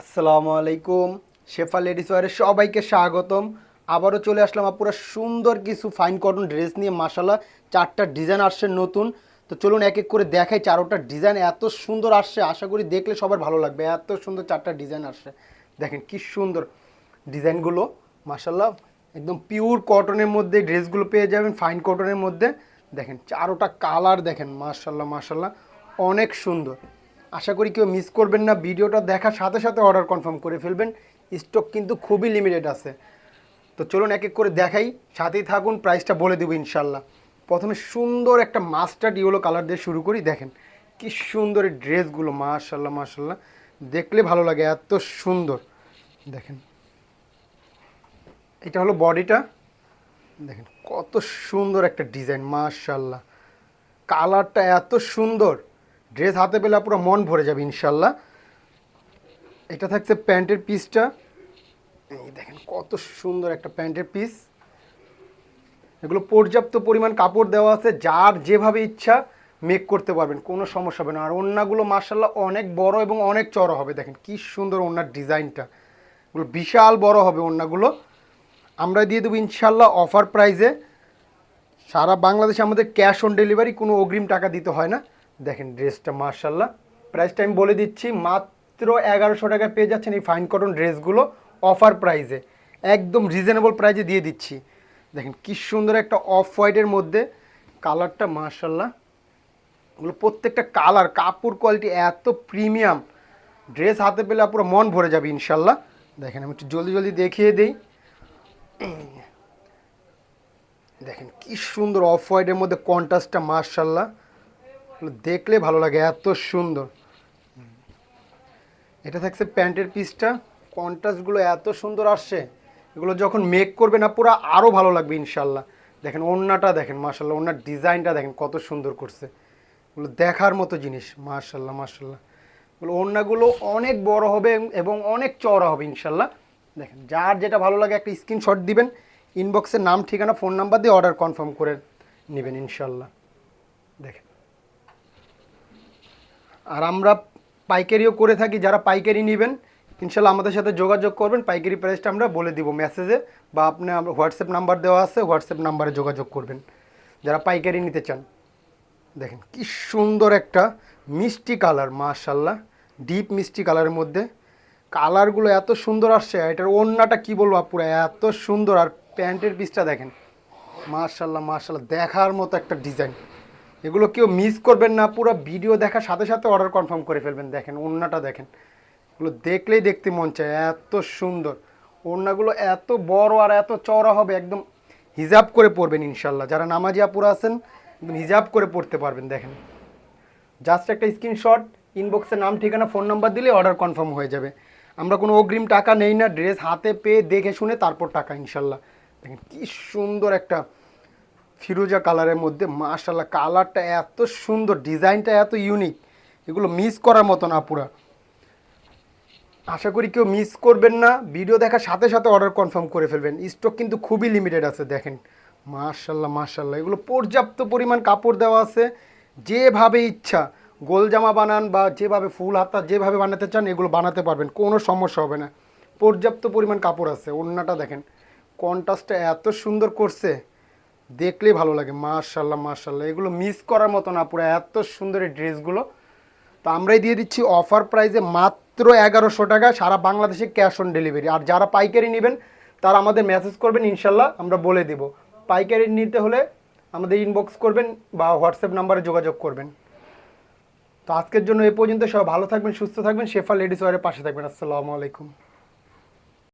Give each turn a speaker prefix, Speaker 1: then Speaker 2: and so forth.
Speaker 1: আসসালামু আলাইকুম। শেফা লেডিস ওয়ারের সবাইকে স্বাগতম। আবারও চলে আসলাম আপুরা সুন্দর কিছু ফাইন কটন ড্রেস নিয়ে মাসালা চারটা ডিজাইন আসছে নতুন। তো চলুন এক এক করে দেখাই চারোটা ডিজাইন এত সুন্দর আসছে, আশা করি দেখলে সবার ভালো লাগবে। এত সুন্দর চারটা ডিজাইন আসছে। দেখেন কি সুন্দর ডিজাইনগুলো মাসাল্লাহ একদম পিওর কটনের মধ্যে ড্রেসগুলো পেয়ে যাবেন ফাইন কটনের মধ্যে। দেখেন চারোটা কালার দেখেন মাশাল্লাহ মাশাল্লাহ অনেক সুন্দর। আশা করি কেউ মিস করবেন না। ভিডিওটা দেখার সাথে সাথে অর্ডার কনফার্ম করে ফেলবেন। স্টক কিন্তু খুবই লিমিটেড আছে। তো চলুন এক এক করে দেখাই। সাথেই থাকুন প্রাইসটা বলে দেবো ইনশাল্লাহ। প্রথমে সুন্দর একটা মাস্টার্ড ইয়েলো কালার দিয়ে শুরু করি, দেখেন। কি সুন্দর এই ড্রেসগুলো মাশাল্লাহ মাশাল্লাহ। দেখলে ভালো লাগে, এত সুন্দর। দেখেন। এটা হলো বডিটা। দেখেন, কত সুন্দর একটা ডিজাইন মাশাল্লাহ। কালারটা এত সুন্দর। ড্রেস হাতে পেলে পুরো মন ভরে যাবে, ইনশাল্লাহ। এটা থাকছে প্যান্টের পিসটা। এই দেখেন কত সুন্দর একটা প্যান্টের পিস। এগুলো পর্যাপ্ত পরিমাণ কাপড় দেওয়া আছে, যার যেভাবে ইচ্ছা মেক করতে পারবেন, কোনো সমস্যা হবে না। আর ওড়নাগুলো মার্শাল্লাহ অনেক বড় এবং অনেক চড়ো হবে। দেখেন কি সুন্দর ওড়নার ডিজাইনটা। এগুলো বিশাল বড় হবে ওড়নাগুলো আমরা দিয়ে দেবো ইনশাল্লাহ অফার প্রাইজে সারা বাংলাদেশে আমাদের ক্যাশ অন ডেলিভারি কোনো অগ্রিম টাকা দিতে হয় না। দেখেন ড্রেসটা মার্শাল্লাহ প্রাইসটা আমি বলে দিচ্ছি, মাত্র এগারোশো টাকায় পেয়ে যাচ্ছেন এই ফাইন কটন ড্রেসগুলো অফার প্রাইজে একদম রিজনেবল প্রাইজে দিয়ে দিচ্ছি। দেখেন কি সুন্দর একটা অফ হোয়াইটের মধ্যে কালারটা মার্শাল্লাহ এগুলো প্রত্যেকটা কালার কাপড় কোয়ালিটি এত প্রিমিয়াম ড্রেস হাতে পেলে পুরো মন ভরে যাবে ইনশাল্লাহ দেখেন আমি একটু জলদি জলদি দেখিয়ে দিই। দেখেন কি সুন্দর অফ হোয়াইটের মধ্যে কন্ট্রাস্টটা মার্শাল্লাহ দেখলে ভালো লাগে, এত সুন্দর। এটা থাকছে প্যান্টের পিসটা কন্ট্রাস্টগুলো এত সুন্দর আসছে, এগুলো যখন মেক করবে না, পুরো আরও ভালো লাগবে ইনশাল্লাহ। দেখেন ওড়নাটা দেখেন মার্শাল্লাহ ওড়নার ডিজাইনটা দেখেন কত সুন্দর করছে। এগুলো দেখার মতো জিনিস মার্শাল্লাহ মার্শাল্লাহ এগুলো ওড়নাগুলো অনেক বড় হবে এবং অনেক চওড়া হবে ইনশাল্লাহ। দেখেন, যার যেটা ভালো লাগে একটা স্ক্রিনশট দিবেন ইনবক্সের নাম, ঠিকানা ফোন নাম্বার দিয়ে অর্ডার কনফার্ম করে নেবেন ইনশাল্লাহ। দেখেন। আর আমরা পাইকারিও করে থাকি, যারা পাইকারি নেবেন, ইনশাল্লাহ আমাদের সাথে যোগাযোগ করবেন, পাইকারি প্রাইসটা আমরা বলে দিব মেসেজে বা আপনি আমরা হোয়াটসঅ্যাপ নাম্বার দেওয়া আছে হোয়াটসঅ্যাপ নাম্বারে যোগাযোগ করবেন, যারা পাইকারি নিতে চান। দেখেন কি সুন্দর একটা মিষ্টি কালার মাশাল্লাহ ডিপ মিষ্টি কালারের মধ্যে। কালারগুলো এত সুন্দর আসছে, এটার ওড়নাটা কি বলব পুরো এত সুন্দর। আর প্যান্টের পিসটা দেখেন মাশাল্লাহ মাশাল্লাহ দেখার মতো একটা ডিজাইন এগুলো কেউ মিস করবেন না, পুরো ভিডিও দেখার সাথে সাথে অর্ডার কনফার্ম করে ফেলবেন। দেখেন, ওড়নাটা দেখেন। এগুলো দেখলেই দেখতে মন চায়, এত সুন্দর। ওড়নাগুলো এত বড় আর এত চওড়া হবে, একদম হিজাব করে পরবেন ইনশাল্লাহ। যারা নামাজি আপুরা আছেন, একদম হিজাব করে পড়তে পারবেন, দেখেন। জাস্ট একটা স্ক্রিনশট ইনবক্সে নাম, ঠিকানা ফোন নাম্বার দিলে অর্ডার কনফার্ম হয়ে যাবে। আমরা কোনো অগ্রিম টাকা নেই না ড্রেস হাতে পেয়ে, দেখে শুনে তারপর টাকা ইনশাল্লাহ। দেখেন, কি সুন্দর একটা ফিরোজা কালারের মধ্যে মাশাল্লাহ কালারটা এত সুন্দর, ডিজাইনটা এত ইউনিক এগুলো মিস করার মতো না পুরা। আশা করি কেউ মিস করবেন না। ভিডিও দেখার সাথে সাথে অর্ডার কনফার্ম করে ফেলবেন। স্টক কিন্তু খুবই লিমিটেড আছে, দেখেন। মাশাল্লাহ মাশাল্লাহ এগুলো পর্যাপ্ত পরিমাণ কাপড় দেওয়া আছে। যেভাবে ইচ্ছা, গোল জামা বানান বা যেভাবে ফুল হাতা যেভাবে বানাতে চান, এগুলো বানাতে পারবেন, কোনো সমস্যা হবে না। পর্যাপ্ত পরিমাণ কাপড় আছে, ওড়নাটা দেখেন। কন্ট্রাস্টটা এত সুন্দর করছে। দেখলেই ভালো লাগে মাশাল্লাহ মাশাল্লাহ এগুলো মিস করার মতো না, পুরো এত সুন্দর এই ড্রেসগুলো। তো আমরাই দিয়ে দিচ্ছি অফার প্রাইসে মাত্র এগারোশো টাকা, সারা বাংলাদেশে ক্যাশ অন ডেলিভারি আর যারা পাইকারি নেবেন, তারা আমাদের মেসেজ করবেন ইনশাল্লাহ আমরা বলে দেব। পাইকারি নিতে হলে আমাদের ইনবক্স করবেন বা হোয়াটসঅ্যাপ নাম্বারে যোগাযোগ করবেন। তো আজকের জন্য এ পর্যন্ত সব ভালো থাকবেন, সুস্থ থাকবেন শেফা লেডিস ওয়ারের পাশে থাকবেন। আসসালামু আলাইকুম।